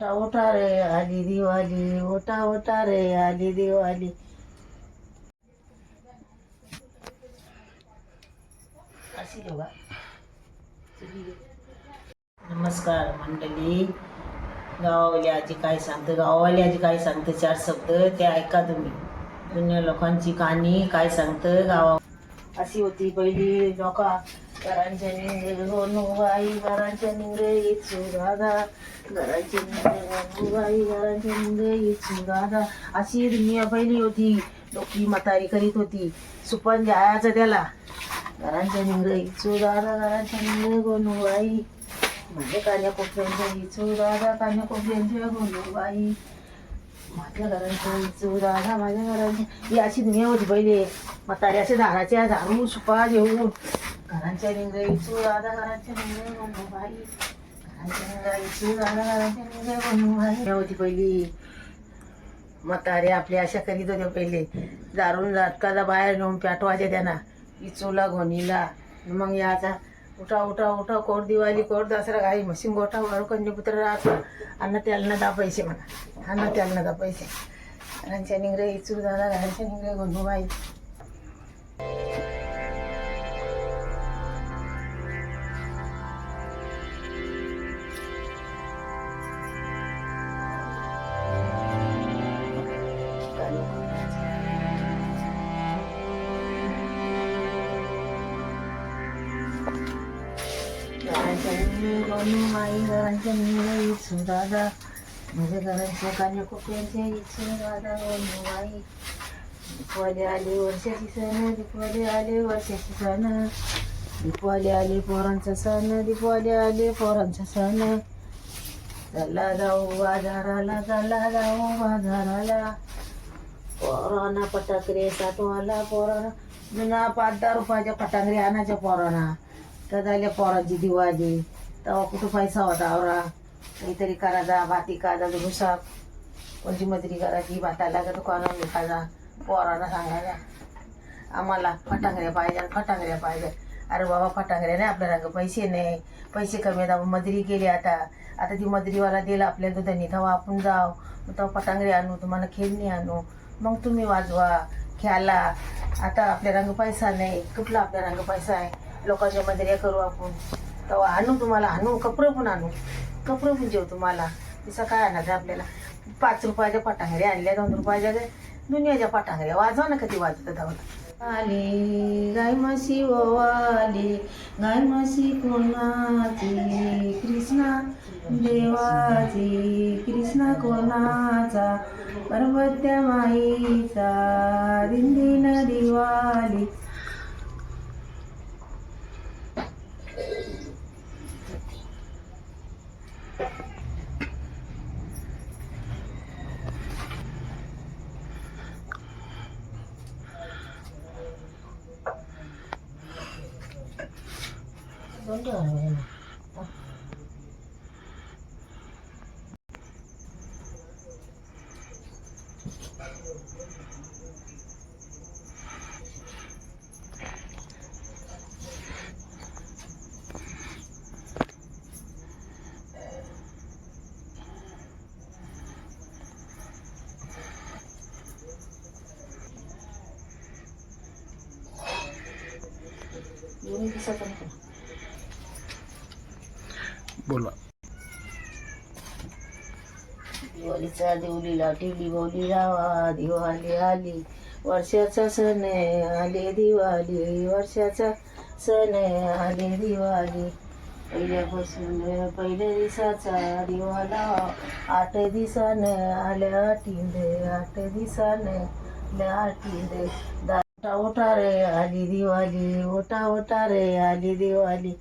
ओटा ओटा रे आली दिवाळी ओटा ओटा रे आली दिवाळी अशी बघा नमस्कार मंडळी गावावाली आजी काय सांगते गावावाली आजी काय सांगते चार शब्द ते ऐका तुम्ही जुन्या लोकांची कहाणी काय सांगतं गावा अशी होती पहिली लोक घरांच्या निंगे गोनुबाई हो घरांच्या निंगे इचू दादा. घरांच्या निंगे गोनुबाई हो घरांच्या निंगे इचू दादा. अशी दुनिया पहिली होती. डोकी म्हातारी करीत होती. सुपन जायचं त्याला. घरांच्या निंगे इचू दादा घरांच्या निंगे गोनुबाई हो माझ्या कान्या कोपऱ्यांच्या इचू दादा कान्या कोपऱ्यांच्या गोनुबाई माझ्या घरांच्या इचू दादा माझ्या घरांच्या ही अशी दुनिया होती पहिले. म्हातारे असे झाडाच्या झाडू सुपा जेवून घरांच्या निंगे इचू दादा घरांच्या निंगे बाई. घरांच्या निंगे इचू दादा घरांच्या निंगे गोनुबाई होती पहिली. म्हातारे आपले अशा करीत होते पहिले. दारून जाटकाला बाहेर नेऊन पेटवायचे त्यांना. इचूला घोणीला. मग याचा उठा उठा उठा कोर दिवाळी कोर दसरा काही मशीन गोठा वर कंजपुत्र राहतो अन्न त्याला दा पैसे म्हणा. अन्न त्याला दा पैसे. घरांच्या निंगरे इचू दादा घरांच्या निंगरे गोंधूबाई घरांच्या निंगरे गोंधूबाई घरांच्या निंगरे इचू दादा माझ्या घरांच्या कान्या कोपऱ्यांच्या इचू दादा गोंधूबाई दीपावली आली वर्षाची सण दीपावली आले वर्षाची सण दीपावली आली पोरांचा सण दीपावली आले पोरांचा सण चला जाऊ बाजाराला चला जाऊ बाजाराला पोरांना फटाकडे साठवाला पोरांना जुना पाच दहा रुपयाच्या फटाकडे आणायच्या पोरांना तर झाल्या पोरांची दिवाळी तेव्हा कुठं पैसा होता आवरा. काहीतरी करा जा भाती काजा भुसा कोणची मजुरी करायची भाताला का दुकानावर विकायचा पोरांना सांगायला आम्हाला फटांगऱ्या पाहिजे फटांगऱ्या पाहिजे. अरे बाबा फटांगऱ्या नाही आपल्या रंग पैसे नाही. पैसे कमी आहेत आपण मजुरी केली आता. आता ती मजुरीवाला दिला आपल्या दुधानी तेव्हा आपण जाऊ. मग तेव्हा फटांगरे आणू तुम्हाला खेळणी आणू. मग तुम्ही वाजवा खेळाला आता आपल्या रंग पैसा नाही कुठला आपल्या रंग पैसा आहे? लोकांच्या मजुऱ्या करू आपण. तेव्हा आणू तुम्हाला आणू कपडे पण आणू. कपडे पण जेव तुम्हाला तसं काय आणायचं आपल्याला? पाच रुपयाच्या पटांगऱ्या आणल्या दोन रुपयाच्या काय? दुनियाच्या पटांगऱ्या. वाजवा ना कधी वाजत धावत आले गाय म्हशी ओवाली गाय म्हशी कोणाची? कृष्णा देवाची. कृष्णा कोणाचा? पर्वत्या माईचा. 먼저 가는 거야. 눈이 비싸잖아. बोला. दिवाळीचा देवलीला टिवली बोली जावा दिवाळी आली वर्षाचा सण आहे, आले दिवाळी वर्षाचा सण आहे, आले दिवाळी. पहिल्यापासून पहिल्या दिवसाचा दिवाला आठ दिवसानं आल्या आठिंदे आठ दिसानं आल्या आठींदे. दा- ओटा ओटा रे आली दिवाळी ओटा ओटा रे आली दिवाळी.